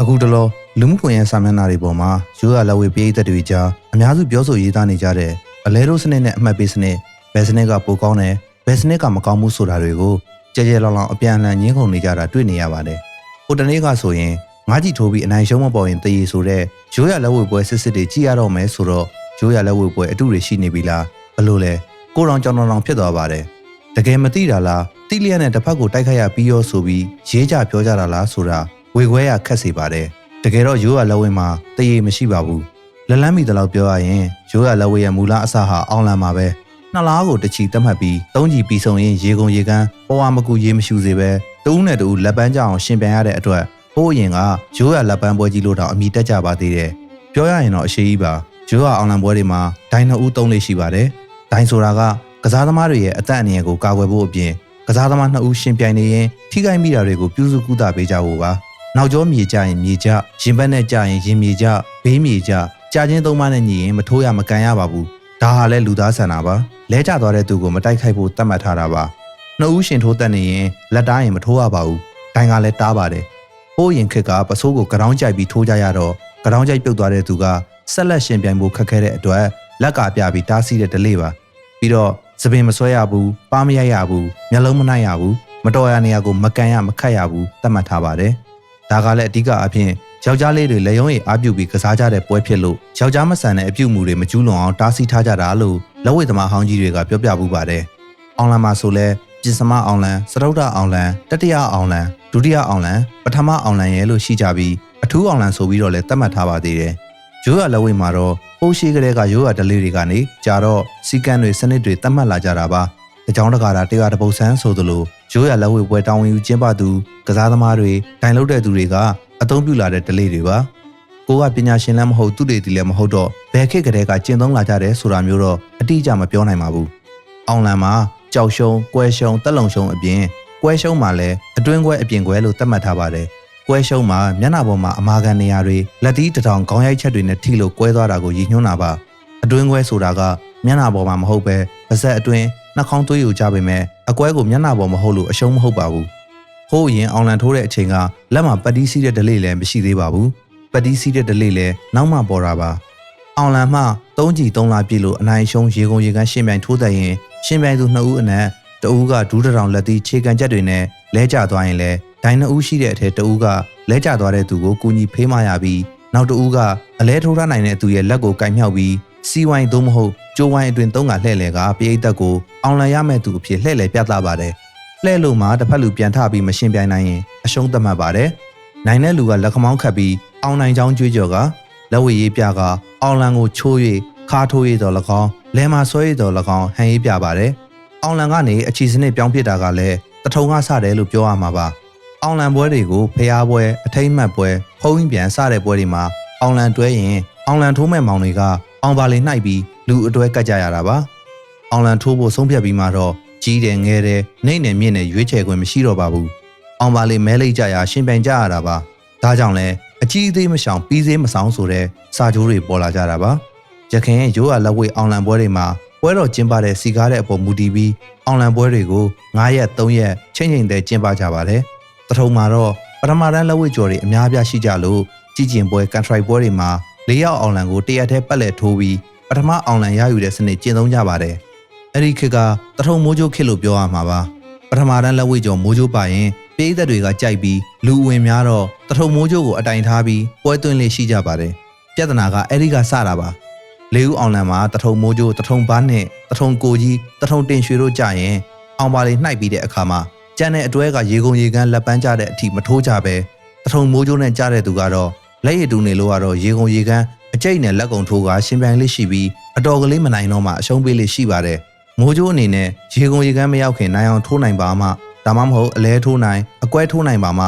အခုတလောလူမှုကွန်ရက်စာမျက်နှာတွေပေါ်မှာရိုးရာလက်ဝဲပြည်သက်တွေကြားအများစုပြောဆိုရေးသားနေကြတဲ့အလဲတို့စနစ်နဲ့အမှတ်ပေးစနစ်ဘယ်စနစ်ကပိုကောင်းတယ်ဘယ်စနစ်ကမကောင်းဘူးဆိုတာတွေကိုကြဲကြဲလောင်လောင်အပြန်အလှန်ညှင်းခုန်နေကြတာတွေ့နေရပါတယ်။ဟိုတနေ့ကဆိုရင်ငါးကြီးထိုးပြီးအနိုင်ရှုံးမပေါ်ရင်တည်ရဆိုတဲ့ရိုးရာလက်ဝဲပွဲစစ်စစ်တွေကြည့်ရတော့မယ်ဆိုတော့ရိုးရာလက်ဝဲပွဲအတုတွေရှိနေပြီလားဘလို့လဲကိုရောင်ကြောင်တောင်ဖြစ်သွားပါတယ်။တကယ်မသိတာလားတိလျက်နဲ့တစ်ဖက်ကိုတိုက်ခိုက်ရပြီးရောဆိုပြီးရေးကြပြောကြတာလားဆိုတာ ဝေခွဲရခက်စေပါတယ်။တကယ်တော့ရိုးရလက်ဝဲမှာတရေမရှိပါဘူး။လက်လန်းမီတလောက်ပြောရရင်ရိုးရလက်ဝဲရဲ့မူလအစဟာအောင်လန်မှာပဲ။နှစ်လားကိုတချီတက်မှတ်ပြီးသုံးချီပြီးဆုံးရင်ရေကုန်ရေကန်းပေါ်ဝမကူရေမရှူစေပဲတူးနဲ့တူလက်ပန်းကြအောင်ရှင်ပြန်ရတဲ့အတွက်ဟိုးအရင်ကရိုးရလက်ပန်းပွဲကြီးလို့တော့အမိတက်ကြပါသေးတယ်။ပြောရရင်တော့အရှိကြီးပါရိုးရအောင်လန်ပွဲတွေမှာဒိုင်နှစ်ဦးသုံးလေးရှိပါတယ်။ဒိုင်ဆိုတာကကစားသမားတွေရဲ့အသက်အန္တရာယ်ကိုကာကွယ်ဖို့အပြင်ကစားသမားနှစ်ဦးရှင်ပြိုင်နေရင်ထိခိုက်မိတာတွေကိုပြုစုကူတာပေးကြဖို့ပါ နောက်ကျောမြေကြရင်မြေကြရင်ဘက်နဲ့ကြရင်ရင်မြေကြဘေးမြေကြကြာချင်းသုံးပါးနဲ့ညီရင်မထိုးရမကန်ရပါဘူးဒါဟာလဲလူသားဆန္ဒပါလဲကျသွားတဲ့သူကိုမတိုက်ခိုက်ဖို့တတ်မှတ်ထားတာပါနှစ်ဦးရှင်ထိုးတတ်နေရင်လက်တားရင်မထိုးရပါဘူးဒိုင်ကလည်းတားပါတယ်ဟိုးရင်ခက်ကပစိုးကိုကရောင်းကြိုက်ပြီးထိုးကြရတော့ကရောင်းကြိုက်ပြုတ်သွားတဲ့သူကဆက်လက်ရှင်ပြိုင်ဖို့ခက်ခဲတဲ့အတွက်လက်ကပြပြီးတားဆီးတဲ့ဒလေးပါပြီးတော့သပင်မဆွဲရဘူးပါမရရဘူးမျက်လုံးမနှိုက်ရဘူးမတော်ရနေရကိုမကန်ရမခတ်ရဘူးသတ်မှတ်ထားပါတယ် ဒါကလည်းအဓိကအဖြစ်ယောက်ျားလေးတွေလက်ရုံးရည်အားပြုပြီးကစားကြတဲ့ပွဲဖြစ်လို့ယောက်ျားမဆန်တဲ့အပြုတ်မှုတွေမကျူးလွန်အောင်တားဆီးထားကြတာလို့လက်ဝဲသမားဟောင်းကြီးတွေကပြောပြပူပါတယ်အောင်လန်မှာဆိုလဲပြင်စမအောင်လန်စရုဒ္ဒအောင်လန်တတိယအောင်လန်ဒုတိယအောင်လန်ပထမအောင်လန်ရဲလို့ရှိကြပြီးအထူးအောင်လန်ဆိုပြီးတော့လည်းသတ်မှတ်ထားပါသေးတယ်ရိုးရလက်ဝဲမှာတော့ပိုးရှိကလေးကရိုးရဒလေးတွေကနေကြာတော့စီကန်းတွေစနစ်တွေသတ်မှတ်လာကြတာပါ အကြောင်းတကာတာတရားတပုတ်ဆန်းဆိုသလိုရိုးရလက်ဝဲပွဲတောင်းဝင်ယူကျင်းပသူကစားသမားတွေဒိုင်လုတဲ့သူတွေကအသုံးပြုလာတဲ့ဒလေးတွေပါကိုကပညာရှင်လည်းမဟုတ်သူတွေတီလည်းမဟုတ်တော့ဘယ်ခေတ်ကလေးကကျင့်သုံးလာကြတယ်ဆိုတာမျိုးတော့အတိအကျမပြောနိုင်ပါဘူးအောင်လန်မှာကြောက်ရှုံး၊ကွဲရှုံး၊တက်လုံရှုံးအပြင်ကွဲရှုံးမှာလည်းအတွင်းကွဲအပြင်ကွဲလို့သတ်မှတ်ထားပါတယ်ကွဲရှုံးမှာမျက်နှာပေါ်မှာအမာခံနေရာတွေလက်သီးတစ်ထောင်ခေါင်းရိုက်ချက်တွေနဲ့ထိလို့ကွဲသွားတာကိုရည်ညွှန်းတာပါအတွင်းကွဲဆိုတာကမျက်နှာပေါ်မှာမဟုတ်ပဲပါးစပ်အတွင်း နှာခေါင်းသွေးယူကြပေမဲ့အကွဲကိုမျက်နှာပေါ်မဟုတ်လို့အရှုံးမဟုတ်ပါဘူးဟိုးရင်အောင်လန်ထိုးတဲ့အချိန်ကလက်မှာပတ်တီးစီးတဲ့ဒလေးလည်းမရှိသေးပါဘူးပတ်တီးစီးတဲ့ဒလေးလည်းနောက်မှပေါ်တာပါအောင်လန်မှ၃ကြီ၃လပြည့်လို့အနိုင်ရှုံးရေကုန်ရေကန်းရှင်းပြိုင်ထိုးတဲ့ရင်ရှင်းပြိုင်သူနှစ်ဦးအနက်တဦးကဒူးတစ်ထောင်လက်သီးခြေကန်ချက်တွေနဲ့လဲကျသွားရင်လည်းဒိုင်နှစ်ဦးရှိတဲ့အထက်တဦးကလဲကျသွားတဲ့သူကိုကူညီဖေးမရပြီးနောက်တဦးကအလဲထိုးထားနိုင်တဲ့သူရဲ့လက်ကိုကင်မြောက်ပြီး စီဝိုင်းသို့မဟုတ်ကျိုးဝိုင်းအတွင်သုံးကလှဲ့လေကပရိသတ်ကိုအောင်လန်ရမဲ့သူအဖြစ်လှဲ့လေပြသပါတယ်လှဲ့လို့မှတစ်ဖက်လူပြန်ထပြီးမရှင်းပြိုင်နိုင်ရင်အရှုံးသတ်မှတ်ပါတယ်နိုင်တဲ့လူကလက်ခမောင်းခတ်ပြီးအောင်နိုင်ချောင်းကြွေးကြော်ကလက်ဝဲရေးပြကအောင်လန်ကိုချိုး၍ခါထိုးရတော်၎င်းလဲမာဆွဲရတော်၎င်းဟန်ရေးပြပါတယ်အောင်လန်ကနေအချီစနစ်ပြောင်းပြစ်တာကလည်းတထုံကစတယ်လို့ပြောရမှာပါအောင်လန်ပွဲတွေကိုဖျားပွဲအထိမ့်မှတ်ပွဲဖုံးပြန်စတဲ့ပွဲတွေမှာအောင်လန်တွဲရင်အောင်လန်ထိုးမဲ့မောင်တွေက အောင်ပါလေနှိုက်ပြီးလူအတွဲကတ်ကြရတာပါအောင်လန်ထိုးဖို့ဆုံးဖြတ်ပြီးမှတော့ကြီးတယ်ငယ်တယ်နှိမ့်တယ်မြင့်တယ်ရွေးချယ်ခွင့်မရှိတော့ပါဘူးအောင်ပါလေမဲလိုက်ကြရရှင်ပြိုင်ကြရတာပါဒါကြောင့်လဲအကြီးအသေးမရှောင်ပြီးသေးမဆောင်ဆိုတဲ့စာကြိုးတွေပေါ်လာကြတာပါရခင်ရဲ့ရိုးရလက်ဝဲအောင်လန်ပွဲတွေမှာပွဲတော်ကျင်းပတဲ့စီကားတဲ့အပေါ်မူတည်ပြီးအောင်လန်ပွဲတွေကို9ရက်3ရက်ချိန်ချိန်တဲ့ကျင်းပကြပါတယ်တထုံမှာတော့ပထမတန်းလက်ဝဲကြော်တွေအများပြားရှိကြလို့ကြီးကျင်ပွဲကန်ထရိုက်ပွဲတွေမှာ ၄ရောက်အောင်လန်ကိုတရက်တည်းပတ်လက်ထိုးပြီးပထမအောင်လန်ရယူတဲ့စနစ်ကျင့်သုံးကြပါတယ်။အဲ့ဒီခေတ်ကတထုံမိုးချိုးခေတ်လို့ပြောရမှာပါ။ပထမတန်းလက်ဝဲကျော်မိုးချိုးပါရင်ပြည်သက်တွေကကြိုက်ပြီးလူဝင်များတော့တထုံမိုးချိုးကိုအတိုင်ထားပြီးပွဲသွင်းလေးရှိကြပါတယ်။ပြဿနာကအဲ့ဒီကစတာပါ။လေးဦးအောင်လန်မှာတထုံမိုးချိုးတထုံဘားနဲ့တထုံကိုကြီးတထုံတင်ရွှေတို့ကြရင်အောင်ပါလေးနှိုက်ပြီးတဲ့အခါမှာကြံတဲ့အတွဲကရေကုန်ရေကန်းလက်ပန်းကြတဲ့အထိမထိုးကြပဲတထုံမိုးချိုးနဲ့ကြတဲ့သူကတော့ လက်ရည်တူနေလို့ကတော့ရေကုန်ရေကန်းအကျိတ်နဲ့လက်ကုံထိုးကရှင်ပြိုင်လေးရှိပြီးအတော်ကလေးမနိုင်တော့မှအရှုံးပေးလေးရှိပါတယ်။မိုးကြိုးအနေနဲ့ရေကုန်ရေကန်းမရောက်ခင်နိုင်အောင်ထိုးနိုင်ပါမှဒါမှမဟုတ်အလဲထိုးနိုင်အကွဲထိုးနိုင်ပါမှ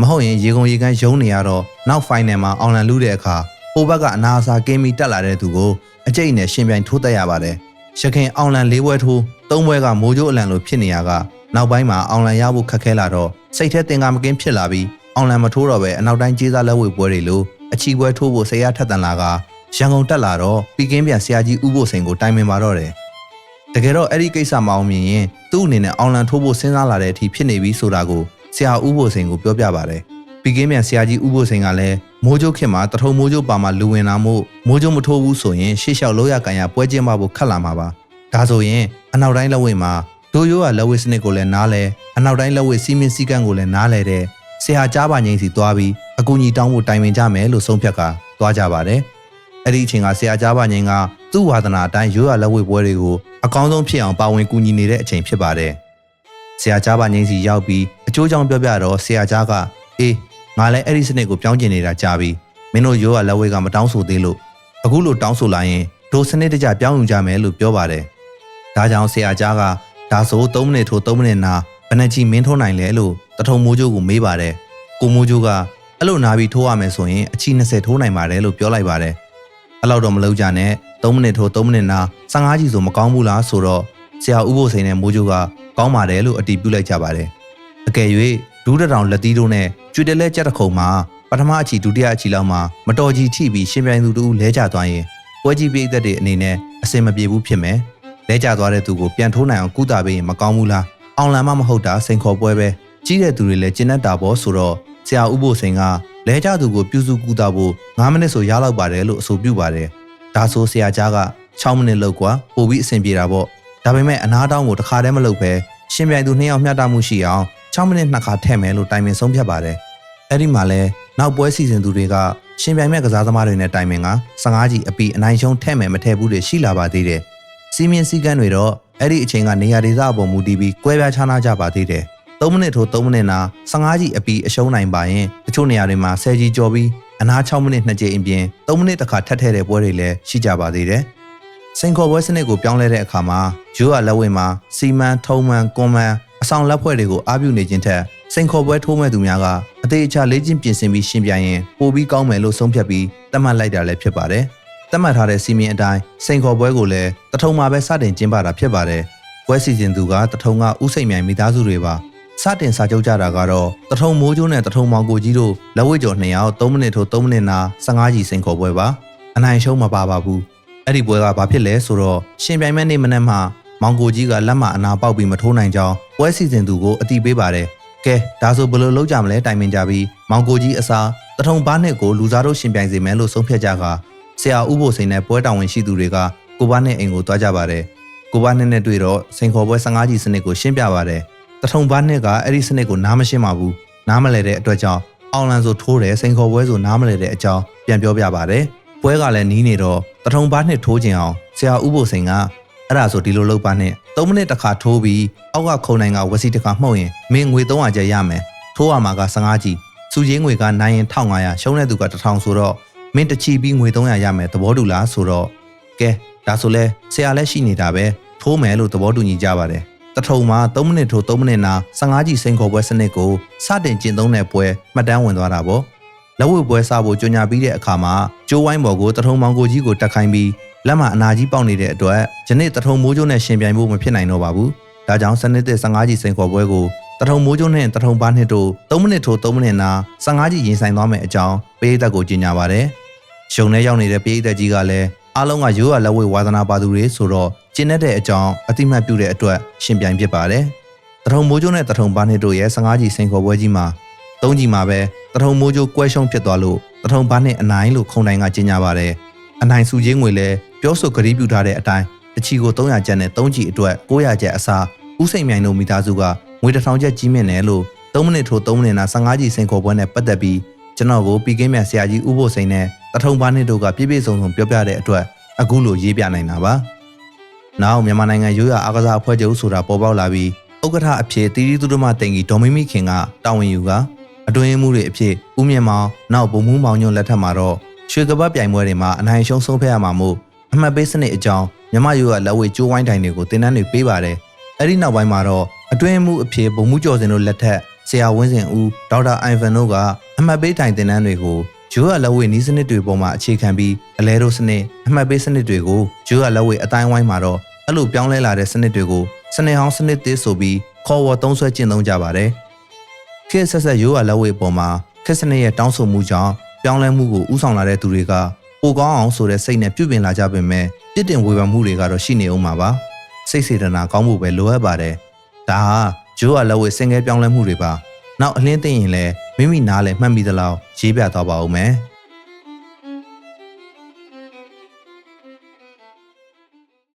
မဟုတ်ရင်ရေကုန်ရေကန်းယုံနေရတော့နောက်ဖိုင်နယ်မှာအောင်လန်လူတဲ့အခါပိုဘက်ကအနာအစာကင်းပြီးတက်လာတဲ့သူကိုအကျိတ်နဲ့ရှင်ပြိုင်ထိုးတက်ရပါတယ်။ရခင်အောင်လန်၄ဘွဲထိုး၃ဘွဲကမိုးကြိုးအလံလိုဖြစ်နေရကနောက်ပိုင်းမှာအောင်လန်ရဖို့ခက်ခဲလာတော့စိတ်ထဲတင်ကာမကင်းဖြစ်လာပြီး အောင်လန်မထိုးတော့ပဲအနောက်တိုင်းကျေးစားလက်ဝဲပွဲတွေလိုအချီပွဲထိုးဖို့ဆရာထက်တန်လာကရန်ကုန်တက်လာတော့ပီကင်းပြန်ဆရာကြီးဥဖို့စိန်ကိုတိုင်ပင်ပါတော့တယ်။တကယ်တော့အဲ့ဒီကိစ္စမအောင်မြင်ရင်သူ့အနေနဲ့အောင်လန်ထိုးဖို့စဉ်းစားလာတဲ့အထိဖြစ်နေပြီဆိုတာကိုဆရာဥဖို့စိန်ကိုပြောပြပါတယ်။ီကင်းမြန်ဆရာကြီးဥပုစိန်ကလည်းမိုးကြိုးခင်မှာတထုံမိုးကြိုးပါမှာလူဝင်လာမှုမိုးကြိုးမထိုးဘူးဆိုရင်ရှေ့လျှောက်လောက်ရကန်ရပွဲကျင်းပဖို့ခက်လာမှာပါဒါဆိုရင်အနောက်တိုင်းလက်ဝဲမှာဒိုရိုးကလက်ဝဲစနစ်ကိုလည်းနားလဲအနောက်တိုင်းလက်ဝဲစီမင်းစည်းကမ်းကိုလည်းနားလဲတဲ့ ဆရာကြားပါငိမ့်စီသွားပြီးအကူကြီးတောင်းဖို့တိုင်ပင်ကြမယ်လို့ဆုံးဖြတ်ကသွားကြပါတယ်အဲ့ဒီအချိန်ကဆရာကြားပါငိမ့်ကသူ့ဝါသနာအတိုင်းရိုးရလက်ဝဲပွဲတွေကိုအကောင်းဆုံးဖြစ်အောင်ပါဝင်ကူညီနေတဲ့အချိန်ဖြစ်ပါတယ်ဆရာကြားပါငိမ့်စီရောက်ပြီးအကျိုးကြောင့်ပြောပြတော့ဆရာကြားကအေးငါလည်းအဲ့ဒီစနစ်ကိုပြောင်းကျင်နေတာကြာပြီမင်းတို့ရိုးရလက်ဝဲကမတောင်းဆိုသေးလို့အခုလိုတောင်းဆိုလာရင်ဒိုစနစ်တကျပြောင်းယူကြမယ်လို့ပြောပါတယ်ဒါကြောင့်ဆရာကြားကဒါဆို3မိနစ်ထိုး3မိနစ်နာ ဘယ်နှချီမင်းထိုးနိုင်လဲလို့တထုံမိုးကျိုးကိုမေးပါတယ်ကိုမိုးကျိုးကအဲ့လိုနာပြီးထိုးရမယ်ဆိုရင်အချီ20ထိုးနိုင်ပါတယ်လို့ပြောလိုက်ပါတယ်အဲ့လောက်တော့မလုပ်ကြနဲ့3မိနစ်ထိုး3မိနစ်နာ15ကြီးဆိုမကောင်းဘူးလားဆိုတော့ဆရာဥဖို့စိန်နဲ့မိုးကျိုးကကောင်းပါတယ်လို့အတည်ပြုလိုက်ကြပါတယ်အကယ်၍ဒူးတထောင်လက်သီးတို့နဲ့ကျွေတလဲကြက်တခုံမှာပထမအချီဒုတိယအချီလောက်မှာမတော်ကြီးထိပြီးရှင်ပြိုင်သူတို့လဲကျသွားရင်ပွဲကြီးပြိသက်တွေအနေနဲ့အစင်မပြေဘူးဖြစ်မယ်လဲကျသွားတဲ့သူကိုပြန်ထိုးနိုင်အောင်ကုသပေးရင်မကောင်းဘူးလား အောင်လံမမဟုတ်တာစိန်ခေါ်ပွဲပဲကြီးတဲ့သူတွေလည်းကျင်တတ်တာပေါ့ဆိုတော့ဆရာဥပိုလ်စိန်ကလဲကြသူကိုပြုစုကူတာဖို့9မိနစ်ဆိုရလောက်ပါတယ်လို့အဆိုပြုပါတယ်ဒါဆိုဆရာကြားက6မိနစ်လောက်ကွာပိုပြီးအဆင်ပြေတာပေါ့ဒါပေမဲ့အနာတောင်းကိုတစ်ခါတည်းမလုပ်ပဲရှင်ပြိုင်သူနှစ်ယောက်မျှတမှုရှိအောင်6မိနစ်နှစ်ခါထည့်မယ်လို့တိုင်ပင်ဆုံးဖြတ်ပါတယ်အဲ့ဒီမှာလဲနောက်ပွဲစီစဉ်သူတွေကရှင်ပြိုင်မဲ့ကစားသမားတွေနဲ့တိုင်ပင်က15ကြီးအပီအနိုင်ရှုံးထည့်မယ်မထည့်ဘူးတွေရှိလာပါသေးတယ်စီမင်းစည်းကမ်းတွေတော့ အဲ့ဒီအချိန်ကနေရာဒေသအပေါ်မူတည်ပြီးကွဲပြားခြားနားကြပါသေးတယ်3မိနစ်ထိုး3မိနစ်နာ15ကြီးအပီအရှုံးနိုင်ပါရင်တချို့နေရာတွေမှာ10ကြီးကျော်ပြီးအနား6မိနစ်2ကြိမ်အပြင်3မိနစ်တစ်ခါထပ်ထည့်တဲ့ပွဲတွေလည်းရှိကြပါသေးတယ်စင်ခေါ်ပွဲစနစ်ကိုပြောင်းလဲတဲ့အခါမှာဂျိုးရလက်ဝဲမှာစီမန်ထုံးမန်ကွန်မန်အဆောင်လက်ဖွဲ့တွေကိုအားပြုနေခြင်းထက်စိန်ခေါ်ပွဲထိုးမဲ့သူများကအသေးအချာလေ့ကျင့်ပြင်ဆင်ပြီးရှင်းပြရင်ပိုပြီးကောင်းမယ်လို့ဆုံးဖြတ်ပြီးသတ်မှတ်လိုက်တာလည်းဖြစ်ပါတယ်။ သတ်မှတ်ထားတဲ့စီမင်းအတိုင်းစိန်ခေါ်ပွဲကိုလည်းတထုံမှာပဲစတင်ကျင်းပတာဖြစ်ပါတယ်။ပွဲစီစဉ်သူကတထုံကဥစိတ်မြိုင်မိသားစုတွေပါ။စတင်စာချုပ်ကြတာကတော့တထုံမိုးကျိုးနဲ့တထုံမောင်ကိုကြီးတို့လက်ဝဲကျော်2ယောက်3မိနစ်ထိုး3မိနစ်နာ15ကြီးစိန်ခေါ်ပွဲပါ။အနိုင်ရှုံးမပါပါဘူး။အဲ့ဒီပွဲကဘာဖြစ်လဲဆိုတော့ရှင်ပြိုင်မဲ့နေ့မနက်မှာမောင်ကိုကြီးကလက်မအနာပေါက်ပြီးမထိုးနိုင်ကြောင်းပွဲစီစဉ်သူကိုအတိပေးပါတယ်။ကဲဒါဆိုဘယ်လိုလုပ်ကြမလဲတိုင်ပင်ကြပြီးမောင်ကိုကြီးအစားတထုံဘားနှစ်ကိုလူစားတို့ရှင်ပြိုင်စေမယ်လို့ဆုံးဖြတ်ကြက ဆရာဥဖို့စိန်နဲ့ပွဲတောင်ဝင်ရှိသူတွေကကိုဘားနှစ်အိမ်ကိုသွားကြပါတယ်။ကိုဘားနှစ်နဲ့တွေ့တော့စိန်ခေါ်ပွဲ15ကြီးစနစ်ကိုရှင်းပြပါတယ်။တထုံဘားနှစ်ကအဲ့ဒီစနစ်ကိုနားမရှင်းပါဘူး။နားမလဲတဲ့အတွက်ကြောင့်အောင်လန်ဆိုထိုးတယ်စိန်ခေါ်ပွဲဆိုနားမလဲတဲ့အကြောင်းပြန်ပြောပြပါတယ်။ပွဲကလည်းနီးနေတော့တထုံဘားနှစ်ထိုးကျင်အောင်ဆရာဥဖို့စိန်ကအဲ့ဒါဆိုဒီလိုလုပ်ပါနဲ့3မိနစ်တစ်ခါထိုးပြီးအောက်ကခုံနိုင်ကဝစီတစ်ခါမှုတ်ရင်မင်းငွေ300ကျပ်ရမယ်ထိုးရမှာက15ကြီးစုချင်းငွေကနိုင်ရင်1500ရှုံးတဲ့သူက1000ဆိုတော့ မင်းတချီပြီးငွေ300ရမယ်သဘောတူလားဆိုတော့ကဲဒါဆိုလဲဆရာလည်းရှိနေတာပဲထိုးမယ်လို့သဘောတူညီကြပါတယ်တထုံမှာ3မိနစ်ထိုး3မိနစ်နာ15ကြီးစိန်ခေါ်ပွဲစနစ်ကိုစတင်ကျင့်သုံးတဲ့ပွဲမှတ်တမ်းဝင်သွားတာပေါ့လက်ဝဲပွဲစားဖို့ကြညာပြီးတဲ့အခါမှာကျိုးဝိုင်းဘော်ကိုတထုံမောင်ကိုကြီးကိုတက်ခိုင်းပြီးလက်မအနာကြီးပေါက်နေတဲ့အတွက်ယနေ့တထုံမိုးကျိုးနဲ့ရှင်ပြိုင်ဖို့မဖြစ်နိုင်တော့ပါဘူး။ဒါကြောင့်စနစ်သစ်15ကြီးစိန်ခေါ်ပွဲကိုတထုံမိုးကျိုးနဲ့တထုံပါနှစ်တို့3မိနစ်ထိုး3မိနစ်နာ15ကြီးရင်ဆိုင်သွားမယ်အကြောင်းပေးသက်ကိုကြေညာပါတယ်။ ရှုံထဲရောက်နေတဲ့ပေးသက်ကြီးကလည်းအားလုံးကရိုးရလက်ဝဲဝါသနာပါသူတွေဆိုတော့ကျင်းတဲ့အကြောင်းအတိမတ်ပြုတဲ့အတွက်ရှင်ပြိုင်ဖြစ်ပါတယ်။တထုံမိုးကျိုးနဲ့တထုံပါနှစ်တို့ရဲ့15ကြီးစိန်ခေါ်ပွဲကြီးမှာ၃ကြီးမှာပဲတထုံမိုးကျိုးကွဲရှုံးဖြစ်သွားလို့တထုံပါနှစ်အနိုင်လို့ခုံတိုင်းကကြေညာပါတယ်။အနိုင်စုချင်းငွေလည်းပြောဆိုကတိပြုထားတဲ့အတိုင်းတချီကို300ကျပ်နဲ့3ချီအတွက်900ကျပ်အစားဥစိန်မြိုင်တို့မိသားစုကငွေ1000ကျပ်ကြီးမြင့်တယ်လို့3မိနစ်ထိုး3မိနစ်နာ15ကြီးစိန်ခေါ်ပွဲနဲ့ပတ်သက်ပြီးကျွန်တော်ကိုပီကင်းမြဆရာကြီးဥဖို့စိန်နဲ့ တထုံပါနှစ်တို့ကပြည့်ပြည့်စုံစုံပြောပြတဲ့အတွက်အခုလိုရေးပြနိုင်တာပါ။နောက်မြန်မာနိုင်ငံရိုးရာအားကစားအဖွဲ့ချုပ်ဆိုတာပေါ်ပေါက်လာပြီးဥက္ကဋ္ဌအဖြစ်တီတီသူတို့မှတင်ကြီးဒေါ်မီမီခင်ကတာဝန်ယူကအတွင်းမှုတွေအဖြစ်ဦးမြင့်မောင်နောက်ဗိုလ်မှူးမောင်ညွန့်လက်ထက်မှာတော့ရွှေကပတ်ပြိုင်ပွဲတွေမှာအနိုင်ရှုံးဆုံးဖက်ရမှာမို့အမှတ်ပေးစနစ်အကြောင်းမြမယူကလက်ဝဲကျိုးဝိုင်းတိုင်တွေကိုတင်တန်းတွေပေးပါတယ်။အဲ့ဒီနောက်ပိုင်းမှာတော့အတွင်းမှုအဖြစ်ဗိုလ်မှူးကျော်စင်တို့လက်ထက်ဆရာဝင်းစင်ဦးဒေါက်တာအိုင်ဗန်တို့ကအမှတ်ပေးတိုင်တင်တန်းတွေကို ဂျိုးရလက်ဝဲနီးစနစ်တွေပေါ်မှာအခြေခံပြီးအလဲတို့စနစ်အမှတ်ပေးစနစ်တွေကိုဂျိုးရလက်ဝဲအတိုင်းဝိုင်းမှာတော့အဲ့လိုပြောင်းလဲလာတဲ့စနစ်တွေကိုစနစ်ဟောင်းစနစ်သစ်ဆိုပြီးခေါ်ဝေါ်သုံးဆွဲကျင့်သုံးကြပါတယ်။ခေတ်ဆက်ဆက်ရိုးရလက်ဝဲပေါ်မှာခေတ်စနစ်ရဲ့တောင်းဆိုမှုကြောင့်ပြောင်းလဲမှုကိုဥဆောင်လာတဲ့သူတွေကပိုကောင်းအောင်ဆိုတဲ့စိတ်နဲ့ပြုပြင်လာကြပေမဲ့ပြစ်တင်ဝေဖန်မှုတွေကတော့ရှိနေအောင်ပါပါစိတ်စေတနာကောင်းမှုပဲလိုအပ်ပါတယ်ဒါဟာဂျိုးအလက်ဝဲစင်ကဲပြောင်းလဲမှုတွေပါ နောက်အလင်းသိရင်လည်းမိမိနားလည်းမှတ်မိသလောက်ရေးပြသွားပါဦးမယ်။